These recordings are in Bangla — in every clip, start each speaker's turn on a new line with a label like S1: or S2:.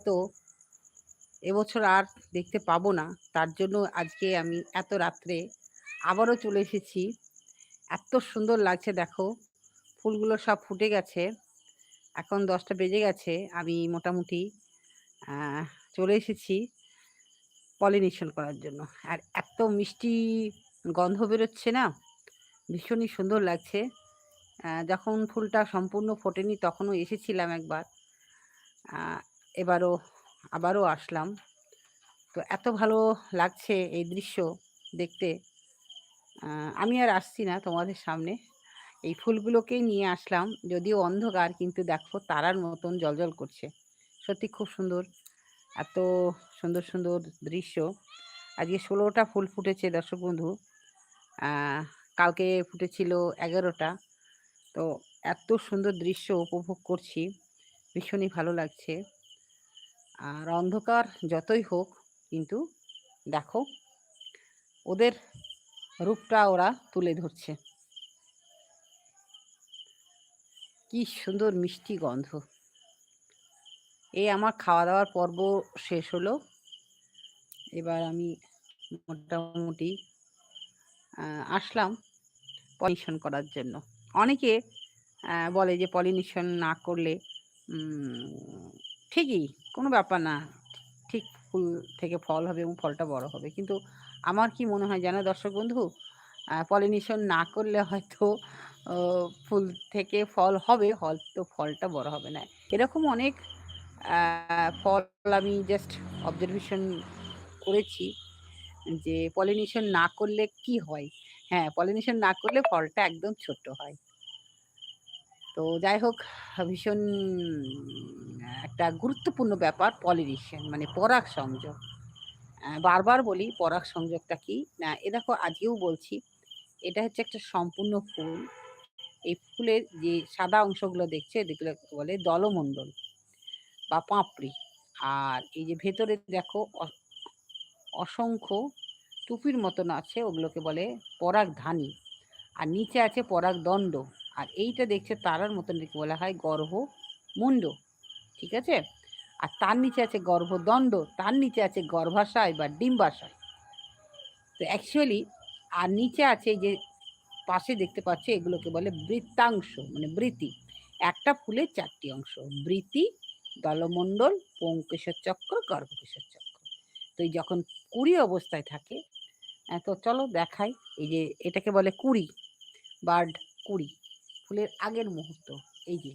S1: হয়তো এবছর আর দেখতে পাবো না। তার জন্য আজকে আমি এত রাত্রে আবারও চলে এসেছি। এত সুন্দর লাগছে, দেখো। ফুলগুলো সব ফুটে গেছে। এখন দশটা বেজে গেছে। আমি মোটামুটি চলে এসেছি পলিনেশন করার জন্য। আর এত মিষ্টি গন্ধ বেরোচ্ছে না? ভীষণই সুন্দর লাগছে। যখন ফুলটা সম্পূর্ণ ফোটেনি, তখনও এসেছিলাম একবার। এবারও আবারও আসলাম। তো এত ভালো লাগছে এই দৃশ্য দেখতে। আমি আর আসছি না তোমাদের সামনে। এই ফুলগুলোকেই নিয়ে আসলাম। যদিও অন্ধকার, কিন্তু দেখো তারার মতন জলজল করছে। সত্যি খুব সুন্দর। এত সুন্দর সুন্দর দৃশ্য। আজকে ষোলোটা ফুল ফুটেছে দর্শক বন্ধু। কালকে ফুটেছিল এগারোটা। তো এত সুন্দর দৃশ্য উপভোগ করছি। ভীষণই ভালো লাগছে। আর অন্ধকার যতই হোক, কিন্তু দেখো, ওদের রূপটা ওরা তুলে ধরছে। কি সুন্দর মিষ্টি গন্ধ। এই আমার খাওয়া দাওয়ার পর্ব শেষ হলো। এবার আমি মোটামুটি আসলাম পলিনেশন করার জন্য। অনেকে বলে যে পলিনেশন না করলে ঠিকই, কোনো ব্যাপার না। ঠিক ফুল থেকে ফল হবে এবং ফলটা বড় হবে। কিন্তু আমার কি মনে হয় জানো দর্শক বন্ধু? পলিনেশন না করলে হয়তো ফুল থেকে ফল হবে, হয়তো ফলটা বড় হবে না। এরকম অনেক ফল আমি জাস্ট অবজারভেশন করেছি যে পলিনেশন না করলে কি হয়? হ্যাঁ পলিনেশন না করলে ফলটা একদম ছোট হয়। তো যাই হোক, ভীষণ একটা গুরুত্বপূর্ণ ব্যাপার পলিনেশন মানে পরাগ সংযোগ। বারবার বলি পরাগ সংযোগটা কি? না, এ দেখো আজকেও বলছি, এটা হচ্ছে একটা সম্পূর্ণ ফুল। এই ফুলের যে সাদা অংশগুলো দেখছে এগুলো বলে দলমণ্ডল বা পাঁপড়ি। আর এই যে ভেতরে দেখো অসংখ্য টুপির মতন আছে, ওগুলোকে বলে পরাগ ধানি আর নিচে আছে পরাগ দণ্ড আর এইটা দেখছে তারার মতন বলা হয় গর্ভ মুন্ড ঠিক আছে? আর তার নিচে আছে গর্ভদণ্ড, তার নিচে আছে গর্ভাশয় বা ডিম্বাশয়। তো অ্যাকচুয়ালি আর নিচে আছে যে পাশে দেখতে পাচ্ছি এগুলোকে বলে বৃত্তাংশ মানে বৃতি একটা ফুলের চারটি অংশ বৃতি দলমণ্ডল পঙ্কেশ্বর চক্র গর্ভকেশ্বর চক্র তো যখন কুড়ি অবস্থায় থাকে তো চলো দেখাই, এই যে এটাকে বলে কুড়ি, বার্ড কুড়ি। ফুলের আগের মুহূর্ত। এই যে,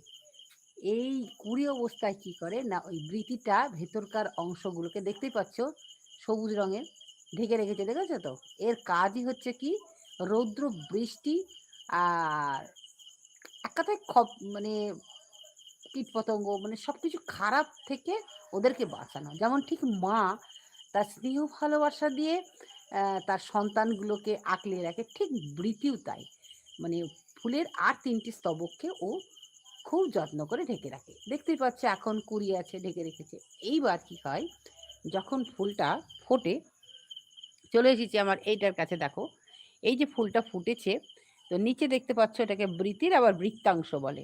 S1: এই কুড়ি অবস্থায় কি করে না ওই বৃতিটা ভেতরকার অংশগুলোকে দেখতেই পাচ্ছ, সবুজ রঙের, ঢেকে রেখেছে, দেখেছ তো? এর কাজই হচ্ছে কি? রৌদ্র, বৃষ্টি আর এক কথায় মানে কীট পতঙ্গ মানে সব কিছু খারাপ থেকে ওদেরকে বাঁচানো। যেমন ঠিক মা তার স্নেহ ভালোবাসা দিয়ে তার সন্তানগুলোকে আঁকলে রাখে, ঠিক বৃতিও তাই। মানে ফুলের আর তিনটি স্তবককে ও খুব যত্ন করে ঢেকে রাখে। দেখতেই পাচ্ছে এখন কুড়ি আছে, ঢেকে রেখেছে। এইবার কি হয়, যখন ফুলটা ফোটে, চলে এসেছি আমার এইটার কাছে, দেখো। এই যে ফুলটা ফুটেছে, তো নিচে দেখতে পাচ্ছ এটাকে বৃত্তির, আবার বৃত্তাংশ বলে।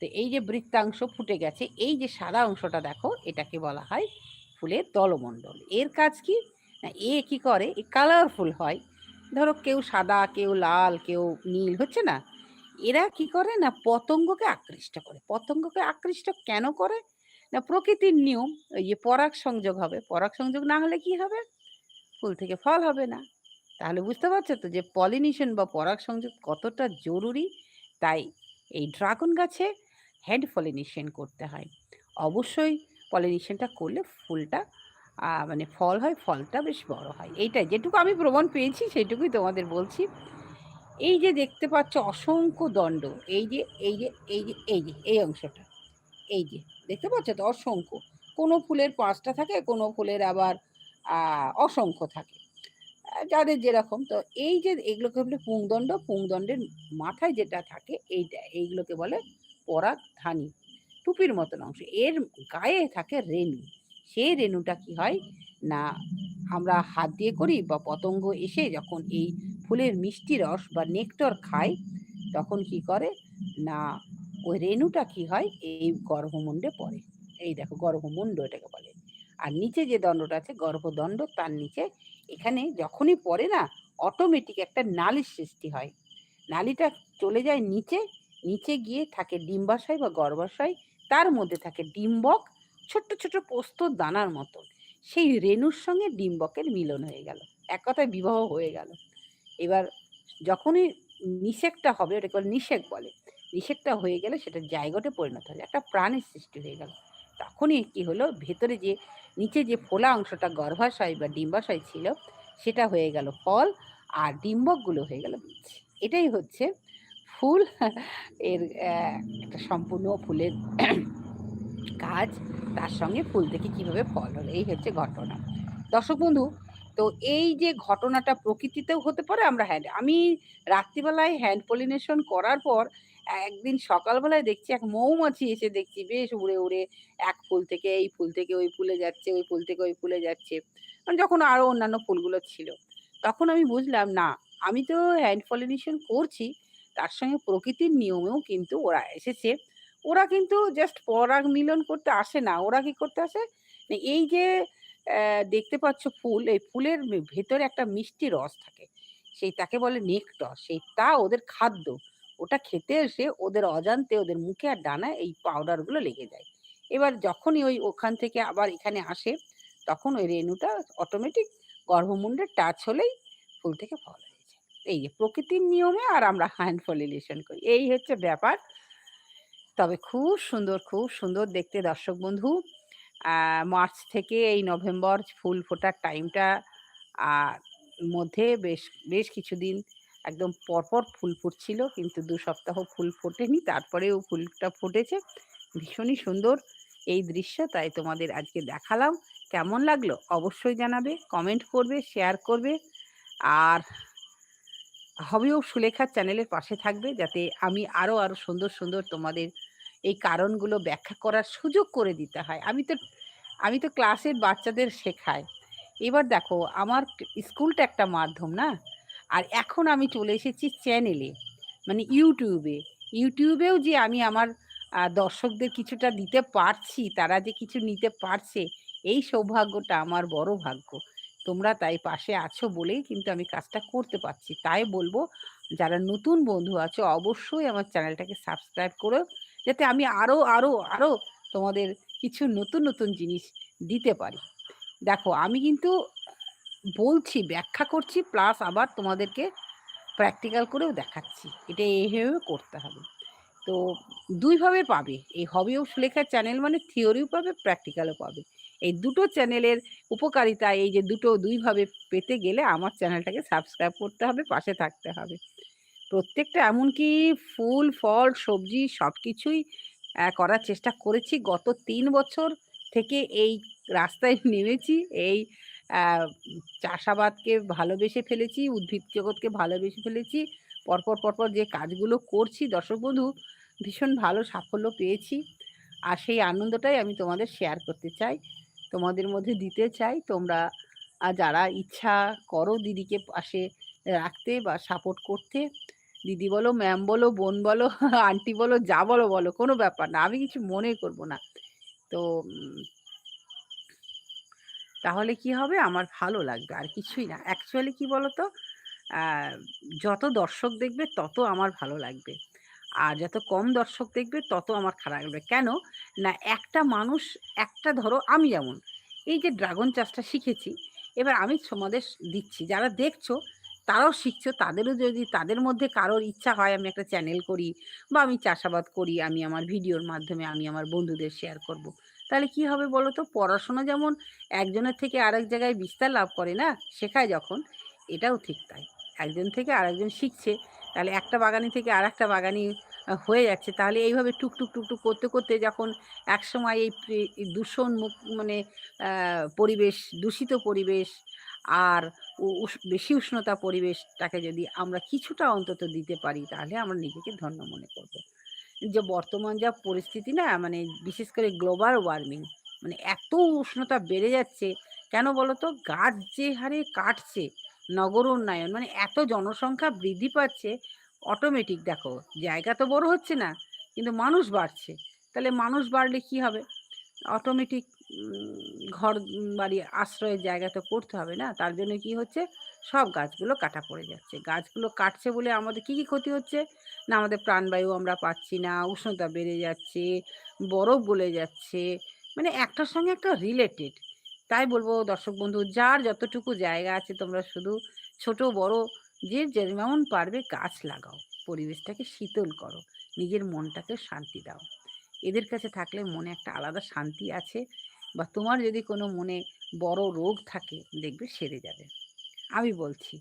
S1: তো এই যে বৃত্তাংশ ফুটে গেছে, এই যে সাদা অংশটা, দেখো, এটাকে বলা হয় ফুলের দলমণ্ডল এর কাজ কি? না, এ কি করে? এ কালারফুল হয়। ধরো কেউ সাদা, কেউ লাল, কেউ নীল, হচ্ছে না? এরা কি করে না পতঙ্গকে আকৃষ্ট করে? পতঙ্গকে আকৃষ্ট কেন করে? না প্রকৃতির নিয়ম ওই যে পরাগ সংযোগ হবে। পরাগ সংযোগ না হলে কি হবে? ফুল থেকে ফল হবে না। তাহলে বুঝতে পারছ তো যে পলিনেশন বা পরাগ সংযোগ কতটা জরুরি? তাই এই ড্রাগন গাছে হ্যান্ড পলিনেশন করতে হয়। অবশ্যই পলিনেশনটা করলে ফুলটা মানে ফল হয়, ফলটা বেশ বড় হয়। এইটাই, যেটুকু আমি প্রমাণ পেয়েছি, সেইটুকুই তোমাদের বলছি। এই যে দেখতে পাচ্ছ অসংখ্য দণ্ড, এই যে এই যে এই যে এই যে, এই অংশটা, এই যে, দেখতে পাচ্ছ তো অসংখ্য। কোনো ফুলের পাঁচটা থাকে, কোনো ফুলের আবার অসংখ্য থাকে। যাদের যেরকম, তো এই যে এগুলোকে বলে পুংদণ্ড, পুংদণ্ডের মাথায় যেটা থাকে, এইটা, এইগুলোকে বলে পরাগ ধানি টুপির মতন অংশ। এর গায়ে থাকে রেণু। সেই রেণুটা কি হয়? না, আমরা হাত দিয়ে করি বা পতঙ্গ এসে যখন এই ফুলের মিষ্টি রস বা নেকটর খায়, তখন কি করে? না, ওই রেণুটা কি হয়? এই গর্ভমুণ্ডে পড়ে। এই দেখো, গর্ভমুণ্ড এটাকে বলে। আর নিচে যে দণ্ডটা আছে, গর্ভদণ্ড, তার নিচে এখানে যখনই পড়ে না অটোমেটিক একটা নালির সৃষ্টি হয়। নালিটা চলে যায় নিচে নিচে গিয়ে থাকে ডিম্বাশয় বা গর্ভাশয়, তার মধ্যে থাকে ডিম্বক ছোট্ট ছোট পোস্ত দানার মতো সেই রেণুর সঙ্গে ডিম্বকের মিলন হয়ে গেল। এক কথায় বিবাহ হয়ে গেল। এবার যখনই নিষেকটা হবে ওটা করে নিষেক বলে। নিষেকটা হয়ে গেলে সেটা জায়গাতে পরিণত হয়ে একটা প্রাণের সৃষ্টি হয়ে গেল। তখনই কি হলো? ভেতরে যে, নিচে যে ফোলা অংশটা গর্ভাশয় বা ডিম্বাশয় ছিল, সেটা হয়ে গেল ফল আর ডিম্বকগুলো হয়ে গেল বীজ। এটাই হচ্ছে ফুল, এর একটা সম্পূর্ণ ফুলের কাজ তার সঙ্গে ফুল থেকে কীভাবে ফল হলো, এই হচ্ছে ঘটনা। দর্শক বন্ধু, তো এই যে ঘটনাটা প্রকৃতিতেও হতে পারে, আমরা হ্যান্ড আমি রাত্রিবেলায় হ্যান্ড পলিনেশন করার পর একদিন সকালবেলায় দেখছি এক মৌমাছি এসে দেখছি, বেশ উড়ে উড়ে এক ফুল থেকে এই ফুল থেকে ওই ফুলে যাচ্ছে, ওই ফুল থেকে ওই ফুলে যাচ্ছে। মানে যখন আরও অন্যান্য ফুলগুলো ছিল, তখন আমি বুঝলাম, না, আমি তো হ্যান্ড পলিনেশন করছি, তার সঙ্গে প্রকৃতির নিয়মেও কিন্তু ওরা এসেছে। ওরা কিন্তু জাস্ট পরাগ মিলন করতে আসে না। ওরা কি করতে আসে? না এই যে দেখতে পাচ্ছ ফুল, এই ফুলের ভেতরে একটা মিষ্টি রস থাকে। সেই তাকে বলে নেকটর সেই তা ওদের খাদ্য। ওটা খেতে এসে ওদের অজান্তে ওদের মুখে আর ডানায় এই পাউডারগুলো লেগে যায়। এবার যখনই ওই ওখান থেকে আবার এখানে আসে, তখন ওই রেণুটা অটোমেটিক গর্ভমুণ্ডে টাচ হলেই ফুল থেকে ফল হয়ে যায়। এই যে প্রকৃতির নিয়মে আর আমরা হ্যান্ড ফলিলেশন করি। এই হচ্ছে ব্যাপার। তবে খুব সুন্দর খুব সুন্দর দেখতে দর্শক বন্ধু। মার্চ থেকে এই নভেম্বর ফুল ফোটার টাইমটা মধ্যে বেশ বেশ কিছুদিন একদম পরপর ফুল ফুটছিল, কিন্তু দু সপ্তাহ ফুল ফোটেনি, তারপরেও ফুলটা ফুটেছে। ভীষণই সুন্দর এই দৃশ্য, তাই তোমাদের আজকে দেখালাম। কেমন লাগল অবশ্যই জানাবে, কমেন্ট করবে, শেয়ার করবে। আর হবেও সুলেখার চ্যানেলের পাশে থাকবে, যাতে আমি আরও আরও সুন্দর সুন্দর তোমাদের এই কারণগুলো ব্যাখ্যা করার সুযোগ করে দিতে হয়। আমি তো আমি তো ক্লাসের বাচ্চাদের শেখাই। এবার দেখো, আমার স্কুলটা একটা মাধ্যম না? আর এখন আমি চলে এসেছি চ্যানেলে মানে ইউটিউবে ইউটিউবেও যে আমি আমার দর্শকদের কিছুটা দিতে পারছি, তারা যে কিছু নিতে পারছে, এই সৌভাগ্যটা আমার বড় ভাগ্য। তোমরা তাই পাশে আছো বলেই কিন্তু আমি কাজটা করতে পারছি। তাই বলব, যারা নতুন বন্ধু আছো, অবশ্যই আমার চ্যানেলটাকে সাবস্ক্রাইব করো। যাতে আমি আরও আরও আরও তোমাদের কিছু নতুন নতুন জিনিস দিতে পারি। দেখো, আমি কিন্তু বলছি, ব্যাখ্যা করছি প্লাস আবার তোমাদেরকে প্র্যাকটিক্যাল করেও দেখাচ্ছি। এটা এইভাবে করতে হবে। তো দুইভাবে পাবে। এই হবেও লেখার চ্যানেল মানে থিওরিও পাবে প্র্যাকটিক্যালও পাবে। এই দুটো চ্যানেলের উপকারিতা, এই যে দুটো দুইভাবে পেতে গেলে আমার চ্যানেলটাকে সাবস্ক্রাইব করতে হবে, পাশে থাকতে হবে। প্রত্যেকটা এমনকি ফুল, ফল, সবজি সব কিছুই করার চেষ্টা করেছি। গত তিন বছর থেকে এই রাস্তায় নেমেছি। এই চাষাবাদকে ভালোবেসে ফেলেছি, উদ্ভিদ জগৎকে ভালোবেসে ফেলেছি। পরপর পরপর যে কাজগুলো করছি, দর্শক বন্ধু, ভীষণ ভালো সাফল্য পেয়েছি। আর সেই আনন্দটাই আমি তোমাদের শেয়ার করতে চাই, তোমাদের মধ্যে দিতে চাই। তোমরা যারা ইচ্ছা করো দিদিকে পাশে রাখতে বা সাপোর্ট করতে দিদি বলো ম্যাম বলো, বোন বলো আন্টি বলো, যা বলো বলো, কোনো ব্যাপার না, আমি কিছু মনে করব না। তো তাহলে কি হবে? আমার ভালো লাগবে, আর কিছুই না। অ্যাকচুয়ালি কি বলতো? যত দর্শক দেখবে, তত আমার ভালো লাগবে। আর যত কম দর্শক দেখবে, তত আমার খারাপ লাগবে। কেন? না, একটা মানুষ, একটা ধরো, আমি যেমন, এই যে ড্রাগন চাষটা শিখেছি, এবার আমি তোমাদের দিচ্ছি। যারা দেখছ তারাও শিখছো। তাদেরও যদি, তাদের মধ্যে কারোর ইচ্ছা হয় আমি একটা চ্যানেল করি বা আমি চাষাবাদ করি, আমি আমার ভিডিওর মাধ্যমে আমি আমার বন্ধুদের শেয়ার করব। তাহলে কি হবে বলো তো পড়াশোনা যেমন একজনের থেকে আরেক জায়গায় বিস্তার লাভ করে না, শেখায় যখন, এটাও ঠিক তাই। একজন থেকে আরেকজন শিখছে, তাহলে একটা বাগানি থেকে আর একটা বাগানি হয়ে যাচ্ছে। তাহলে এইভাবে টুকটুক টুকটুক করতে করতে যখন একসময় এই দূষণ মুখ মানে পরিবেশ, দূষিত পরিবেশ আর বেশি উষ্ণতা পরিবেশটাকে যদি আমরা কিছুটা অন্তত দিতে পারি, তাহলে আমরা নিজেকে ধন্য মনে করব। যে বর্তমান যা পরিস্থিতি না মানে বিশেষ করে গ্লোবাল ওয়ার্মিং মানে এত উষ্ণতা বেড়ে যাচ্ছে, কেন বলতো? গাছ যে হারে কাটছে, নগর উন্নয়ন মানে এত জনসংখ্যা বৃদ্ধি পাচ্ছে অটোমেটিক দেখো, জায়গা তো বড় হচ্ছে না, কিন্তু মানুষ বাড়ছে। তাহলে মানুষ বাড়লে কি হবে? অটোমেটিক ঘর বাড়ি আশ্রয়ের জায়গা তো করতে হবে না। তার জন্য কি হচ্ছে? সব গাছগুলো কাটা পড়ে যাচ্ছে। গাছগুলো কাটছে বলে আমাদের কী কী ক্ষতি হচ্ছে? না, আমাদের প্রাণবায়ু আমরা পাচ্ছি না, উষ্ণতা বেড়ে যাচ্ছে, বরফ গলে যাচ্ছে। মানে একটার সঙ্গে একটা রিলেটেড তাই বলব দর্শক বন্ধু, যার যতটুকু জায়গা আছে, তোমরা শুধু ছোট, বড়, যে যেমন পারবে গাছ লাগাও। পরিবেশটাকে শীতল করো। নিজের মনটাকে শান্তি দাও। এদের কাছে থাকলে মনে একটা আলাদা শান্তি আছে। বা তোমার যদি কোনো মনে বড় রোগ থাকে, দেখবে সেরে যাবে। আমি বলছি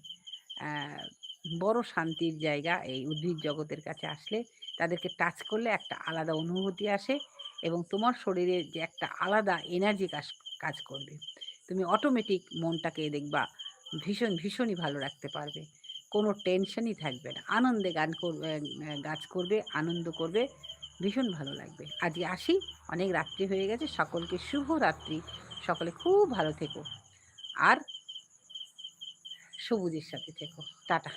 S1: বড় শান্তির জায়গা এই উদ্ভিদ জগতের কাছে আসলে তাদেরকে টাচ করলে একটা আলাদা অনুভূতি আসে এবং তোমার শরীরে যে একটা আলাদা এনার্জি কাজ কাজ করবে। তুমি অটোমেটিক মনটাকে দেখবা ভীষণ, ভীষণই ভালো রাখতে পারবে। কোনো টেনশনই থাকবে না। আনন্দে গান করবে গাছ করবে, আনন্দ করবে। ভীষণ ভালো লাগবে। আজকে আসি, অনেক রাত্রি হয়ে গেছে, সকলকে শুভ রাত্রি। সকলে খুব ভালো থেকো। আর সবুজের সাথে থেকো। টাটা।